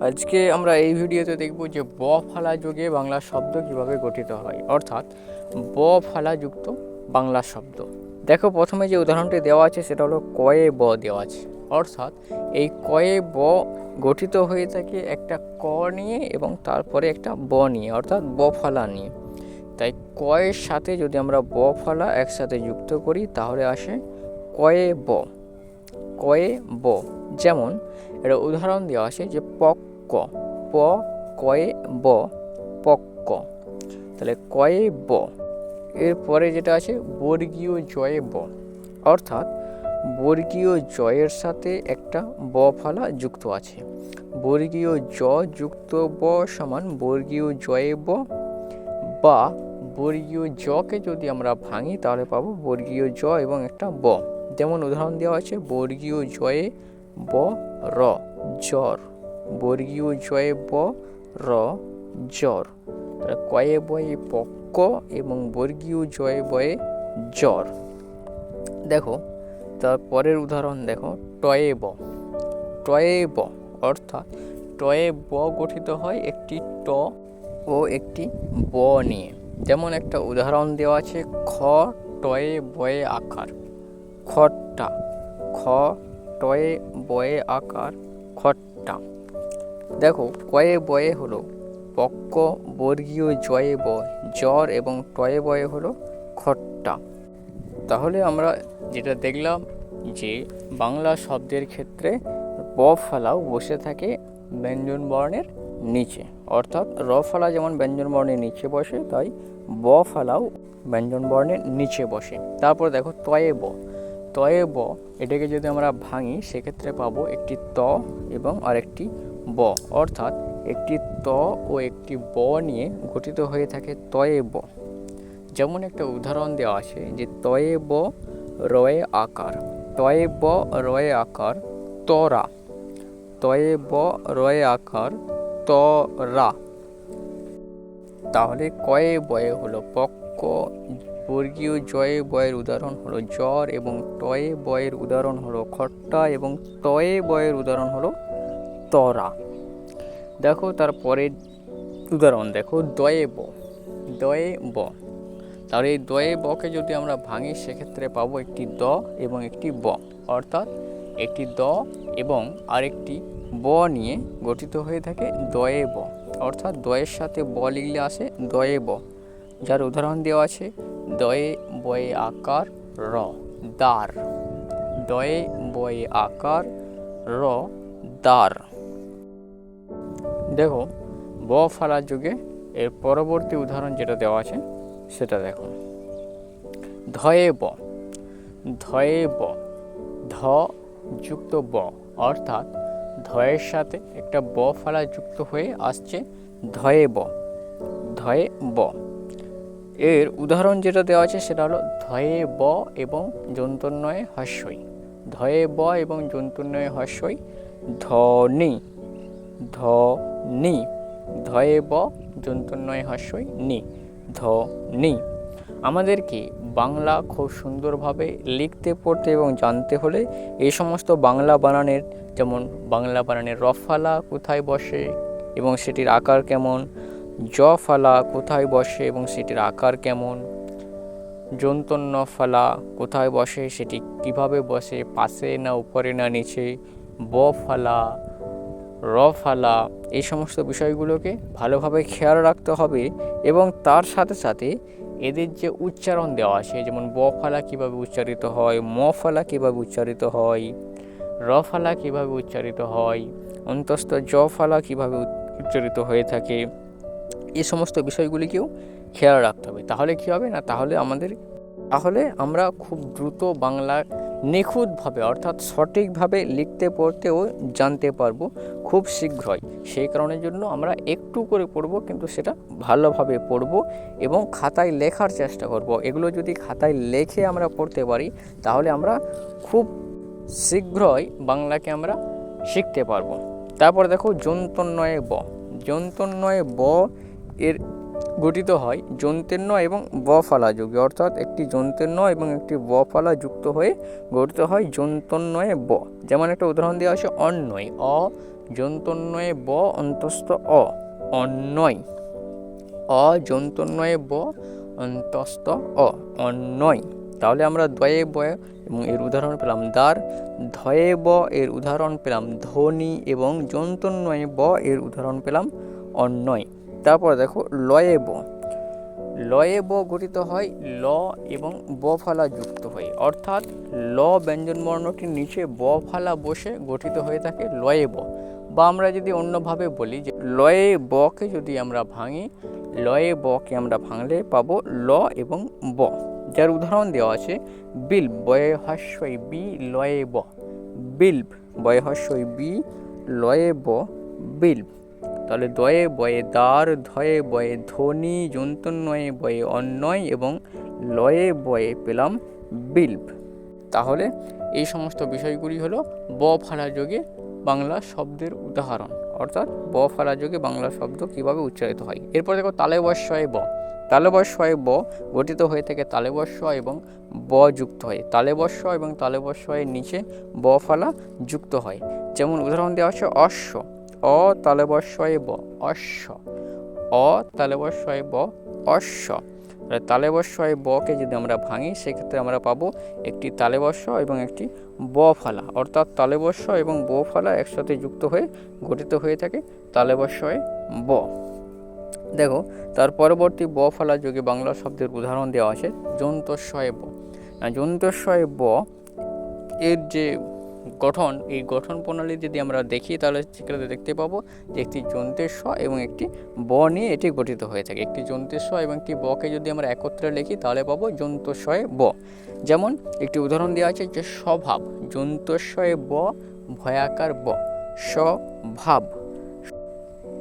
আজকে আমরা এই ভিডিওতে দেখব যে ব ফালা যোগে বাংলা শব্দ কীভাবে গঠিত হয়। অর্থাৎ ব ফালা যুক্ত বাংলা শব্দ। দেখো, প্রথমে যে উদাহরণটি দেওয়া আছে, সেটা হলো কয়ে ব দেওয়া আছে। অর্থাৎ এই কয়ে ব গঠিত হয়ে থাকে একটা ক নিয়ে এবং তারপরে একটা ব নিয়ে, অর্থাৎ ব ফালা নিয়ে। তাই কয়ের সাথে যদি আমরা ব ফালা একসাথে যুক্ত করি, তাহলে আসে কয়ে ব। কয়ে ব। যেমন একটা উদাহরণ দেওয়া আছে যে পক্ক, প, কয়ে ব, পক্ক। তাহলে কয়ে ব। এরপরে যেটা আছে, বর্গীয় জয়ে ব। অর্থাৎ বর্গীয় জয়ের সাথে একটা ব ফালা যুক্ত আছে। বর্গীয় জ যুক্ত ব সমান বর্গীয় জয়ে ব বা বর্গীয় জকে যদি আমরা ভাঙি, তাহলে পাবো বর্গীয় জ এবং একটা ব। যেমন উদাহরণ দেওয়া আছে, বর্গীয় জয়ে ব র, জ্বর। বর্গীয় জয়ে ব, র, জ্বর। তাহলে কয়ে বয়ে পক্ক এবং বর্গীয় জয়ে বয়ে জ্বর। দেখো, তার পরের উদাহরণ দেখো, টয়ে ব। টয়ে ব, অর্থাৎ টয়ে ব গঠিত হয় একটি ট ও একটি ব নিয়ে। যেমন একটা উদাহরণ দেওয়া আছে, খ টয়ে বয়ে আকার। খট্টা খ টয়ে বয়ে আকার খট্টা। দেখো, কয়ে বয়ে হলো পক্ক বর্গীয় জয়ে ব জ্বর এবং টয়ে বয়ে হলো খট্টা। তাহলে আমরা যেটা দেখলাম যে বাংলা শব্দের ক্ষেত্রে ব ফালাও বসে থাকে ব্যঞ্জন বর্ণের নিচে। অর্থাৎ র ফালা যেমন ব্যঞ্জন বর্ণের নিচে বসে, তাই ব ফালাও ব্যঞ্জন বর্ণের নিচে বসে। তারপর দেখো তয়ে ব। তয়ে ব এটাকে যদি আমরা ভাঙি, সেক্ষেত্রে পাবো একটি ত এবং আরেকটি ব। অর্থাৎ একটি ত ও একটি ব নিয়ে গঠিত হয়ে থাকে তয়ে ব যেমন একটা উদাহরণ দেওয়া আছে যে তয়ে ব রয়ে আকার। তয়ে ব রয়ে আকার তরা। তয়ে ব রয়ে আকার তরা। তাহলে কয়ে বয়ে হলো পক্ক বর্গীয় জয়ে বয়ের উদাহরণ হলো জ্বর এবং টয়ে বয়ের উদাহরণ হলো খট্টা এবং টয়ে বয়ের উদাহরণ হলো তরা। দেখো তারপরে উদাহরণ, দেখো দয়ে ব দয়ে ব। তাহলে এই দয়ে বকে যদি আমরা ভাঙি, সেক্ষেত্রে পাবো একটি দ এবং একটি ব। অর্থাৎ একটি দ এবং আরেকটি ব নিয়ে গঠিত হয়ে থাকে দয়ে ব। অর্থাৎ দয়ের সাথে ব লিখলে আসে দয়ে ব। যার উদাহরণ দেওয়া আছে দয়ে বয়ে আকার, র। দার। দয়ে বয়ে আকার, র, দার। দেখো, ব ফালার যুগে এর পরবর্তী উদাহরণ যেটা দেওয়া আছে, সেটা দেখো। ধয়ে ব। ধয়ে ব। ধ যুক্ত ব। অর্থাৎ ধয়ের সাথে একটা ব ফালা যুক্ত হয়ে আসছে ধয়ে ব। ধয়ে ব। এর উদাহরণ যেটা দেওয়া আছে সেটা হলো ধয়ে ব এবং যন্তন্নয়ে হস্যই। ধয়ে ব এবং যন্তন্নয়ে হস্যই। ধনি। ধনি। ধয়ে ব যন্তন্নয় হস্যই, নি। ধনি। আমাদেরকে বাংলা খুব সুন্দরভাবে লিখতে, পড়তে এবং জানতে হলে এই সমস্ত বাংলা বানানের, যেমন বাংলা বানানের রফালা কোথায় বসে এবং সেটির আকার কেমন জ ফালা কোথায় বসে এবং সেটির আকার কেমন? যন্তন্য ফালা কোথায় বসে, সেটি কীভাবে বসে, পাশে না উপরে না নিচে? ব ফালা র ফালা এই সমস্ত বিষয়গুলোকে ভালোভাবে খেয়াল রাখতে হবে এবং তার সাথে সাথে এদের যে উচ্চারণ দেওয়া আছে, যেমন ব ফালা কীভাবে উচ্চারিত হয় ম ফালা কীভাবে উচ্চারিত হয় র ফালা কীভাবে উচ্চারিত হয়, অন্তস্থ জ ফালা কীভাবে উচ্চারিত হয়ে থাকে এই সমস্ত বিষয়গুলিকেও খেয়াল রাখতে হবে। তাহলে কী হবে না? তাহলে আমাদের, তাহলে আমরা খুব দ্রুত বাংলা নিখুঁতভাবে অর্থাৎ সঠিকভাবে লিখতে পড়তে ও জানতে পারব খুব শীঘ্রই। সেই কারণের জন্য আমরা একটু করে পড়ব, কিন্তু সেটা ভালোভাবে পড়ব এবং খাতায় লেখার চেষ্টা করব। এগুলো যদি খাতায় লেখে আমরা পড়তে পারি, তাহলে আমরা খুব শীঘ্রই বাংলাকে আমরা শিখতে পারব। তারপর দেখো যন্তন্নয়ে ব। যন্তন্নয়ে ব এর গঠিত হয় যন্ত্রের এবং ব ফালা যোগে। অর্থাৎ একটি যন্ত্রের এবং একটি ব ফালা যুক্ত হয়ে গঠিত হয় যন্তন্নয়ে ব। যেমন একটা উদাহরণ দেওয়া আছে অন্যয় অ যন্তন্বয়ে ব, অন্তস্থ অ। অন্যয় অ যন্তন্বয়ে ব, অন্তস্থ অ। অন্যয় তাহলে আমরা দ্বয়ে বয়ে এবং এর উদাহরণ পেলাম দ্বার। ধয়ে ব এর উদাহরণ পেলাম ধ্বনি এবং যন্তন্বয়ে ব এর উদাহরণ পেলাম অন্যয় তারপর দেখো লয়ে ব। লয়ে ব গঠিত হয় ল এবং ব ফালা যুক্ত হয়ে। অর্থাৎ ল ব্যঞ্জন বর্ণটির নিচে ব ফালা বসে গঠিত হয়ে থাকে লয়ে ব। বা আমরা যদি অন্যভাবে বলি যে লয়ে বকে যদি আমরা ভাঙি, লয়ে বকে আমরা ভাঙলে পাবো ল এবং ব। যার উদাহরণ দেওয়া আছে বিল বয়ে হাস্যই বি লয়ে ব। বিল্ব বয়ে হাস্যই বি লয়ে ব। বিল্ব তাহলে দয়ে বয়ে দ্বার, ধয়ে বয়ে ধ্বনি যন্তন্বয়ে বয়ে অন্যয় এবং লয়ে বয়ে পেলাম বিল্ব। তাহলে এই সমস্ত বিষয়গুলি হলো ব ফালা যোগে বাংলা শব্দের উদাহরণ। অর্থাৎ ব ফালা যোগে বাংলা শব্দ কীভাবে উচ্চারিত হয়। এরপর দেখো তালে বর্ষয় ব। তালে বর্ষয় ব গঠিত হয়ে থেকে তালে বর্ষ এবং ব যুক্ত হয়। তালে বর্ষ এবং তালে বর্ষয়ের নিচে ব ফালা যুক্ত হয়। যেমন উদাহরণ দেওয়া হচ্ছে অশ্ব। অ তালেবস্বয়ে ব অশ্ব। অ তালেবস্বয়ে ব অশ্ব। তাহলে বকে যদি আমরা ভাঙি, সেক্ষেত্রে আমরা পাবো একটি তালেবস্য এবং একটি ব ফালা অর্থাৎ তালেবস্য এবং ব ফালা একসাথে যুক্ত হয়ে গঠিত হয়ে থাকে তালেবস্বয়ে ব। দেখো, তার পরবর্তী ব ফালা যুগে বাংলা শব্দের উদাহরণ দেওয়া আছে যন্তস্বয়ে ব। যন্তস্বয়ে ব এর যে গঠন, এই গঠন প্রণালী যদি আমরা দেখি, তাহলে সেক্ষেত্রে দেখতে পাবো যে একটি যন্ত্রের স এবং একটি ব নিয়ে এটি গঠিত হয়ে থাকে। একটি যন্ত্রের স এবং একটি বকে যদি আমরা একত্রে লিখি, তাহলে পাবো যন্ত্রস্বয়ে ব। যেমন একটি উদাহরণ দেওয়া আছে যে স্বভাব যন্ত্রস্বয়ে ব, ভয়াকার ব, স্বভাব।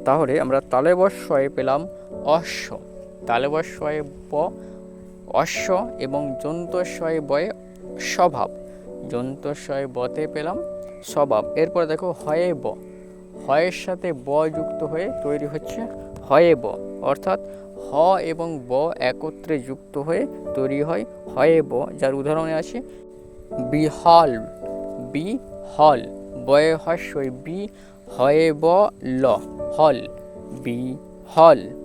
তাহলে আমরা তালেবস্বয়ে পেলাম অশ্ব। তালেবস্বয়ে ব, অশ্ব এবং যন্ত্রস্বয়ে বয়ে স্বভাব। যন্ত্রস্বয়ে বতে পেলাম, স্বভাব। এরপর দেখো, হয়ে ব। হয়ের সাথে ব যুক্ত হয়ে তৈরি হচ্ছে হয়ে ব। অর্থাৎ হ এবং ব একত্রে যুক্ত হয়ে তৈরি হয় হয়ে ব, যার উদাহরণে আছে বিহল বি হল বয়ে হস্যই বি হয়ে ব, ল, হল বি হল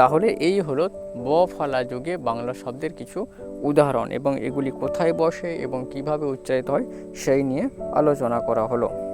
তাহলে এই হলো ব ফলা যোগে বাংলা শব্দের কিছু উদাহরণ এবং এগুলি কোথায় বসে এবং কীভাবে উচ্চারিত হয় সেই নিয়ে আলোচনা করা হলো।